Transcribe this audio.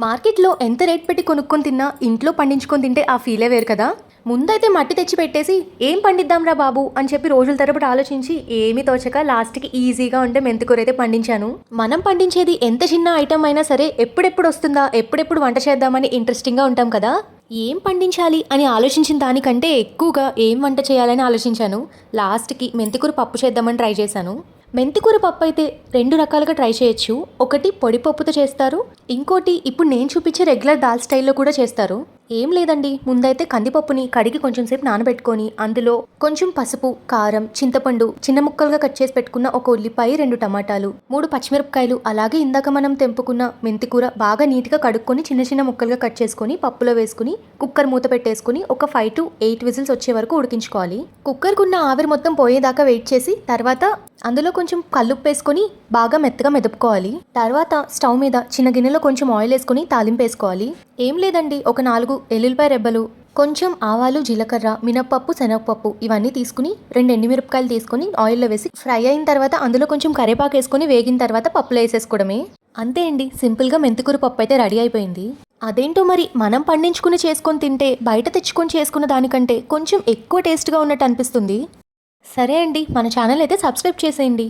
మార్కెట్లో ఎంత రేట్ పెట్టి కొనుక్కొని తిన్నా ఇంట్లో పండించుకొని తింటే ఆ ఫీలే వేరు కదా? ముందైతే మట్టి తెచ్చి పెట్టేసి ఏం పండిద్దాంరా బాబు? అని చెప్పి రోజుల తరబడి ఆలోచించి ఏమీ తోచక లాస్ట్కి ఈజీగా ఉంటే మెంతికూర అయితే పండించాను. మనం పండించేది ఎంత చిన్న ఐటమ్ అయినా సరే ఎప్పుడెప్పుడు వస్తుందా ఎప్పుడెప్పుడు వంట చేద్దామని ఇంట్రెస్టింగ్గా ఉంటాం కదా? ఏం పండించాలి? అని ఆలోచించిన దానికంటే ఎక్కువగా ఏం వంట చేయాలని ఆలోచించాను. లాస్ట్కి మెంతికూర పప్పు చేద్దామని ట్రై చేశాను. మెంతికూర పప్పు అయితే రెండు రకాలుగా ట్రై చేయొచ్చు. ఒకటి పొడి పప్పుతో చేస్తారు. ఇంకోటి ఇప్పుడు నేను చూపించే రెగ్యులర్ దాల్ స్టైల్లో కూడా చేస్తారు. ఏం లేదండి. ముందైతే కందిపప్పుని కడిగి కొంచెం సేపు నానబెట్టుకొని అందులో కొంచెం పసుపు కారం చింతపండు చిన్న ముక్కలుగా కట్ చేసి పెట్టుకున్న ఒక ఉల్లిపాయ రెండు టమాటాలు మూడు పచ్చిమిరపకాయలు అలాగే ఇందాక మనం తెంపుకున్న మెంతికూర బాగా నీట్గా కడుక్కొని చిన్న చిన్న ముక్కలుగా కట్ చేసుకొని పప్పులో వేసుకుని కుక్కర్ మూత పెట్టేసుకుని ఒక ఫైవ్ టు ఎయిట్ విజిల్స్ వచ్చే వరకు ఉడికించుకోవాలి. కుక్కర్కు ఉన్న ఆవిరి మొత్తం పోయేదాకా వెయిట్ చేసి తర్వాత అందులో కొంచెం కల్లుప్పు వేసుకొని బాగా మెత్తగా మెదుపుకోవాలి. తర్వాత స్టవ్ మీద చిన్న గిన్నెలో కొంచెం ఆయిల్ వేసుకొని తాలింపు వేసుకోవాలి. ఏం లేదండి. ఒక నాలుగు ఎల్లుల్లిపాయ రెబ్బలు కొంచెం ఆవాలు జీలకర్ర మినప్పప్పు శనగపప్పు ఇవన్నీ తీసుకుని రెండు ఎండుమిరపకాయలు తీసుకొని ఆయిల్లో వేసి ఫ్రై అయిన తర్వాత అందులో కొంచెం కరివేపాకు వేసుకొని వేగిన తర్వాత పప్పులో వేసేసుకోవడమే. అంతే అండి సింపుల్గా మెంతికూర పప్పు అయితే రెడీ అయిపోయింది. అదేంటో మరి మనం పండించుకుని చేసుకొని తింటే బయట తెచ్చుకొని చేసుకున్న దానికంటే కొంచెం ఎక్కువ టేస్ట్గా ఉన్నట్టు అనిపిస్తుంది. సరే అండి మన ఛానల్ అయితే సబ్స్క్రైబ్ చేసేయండి.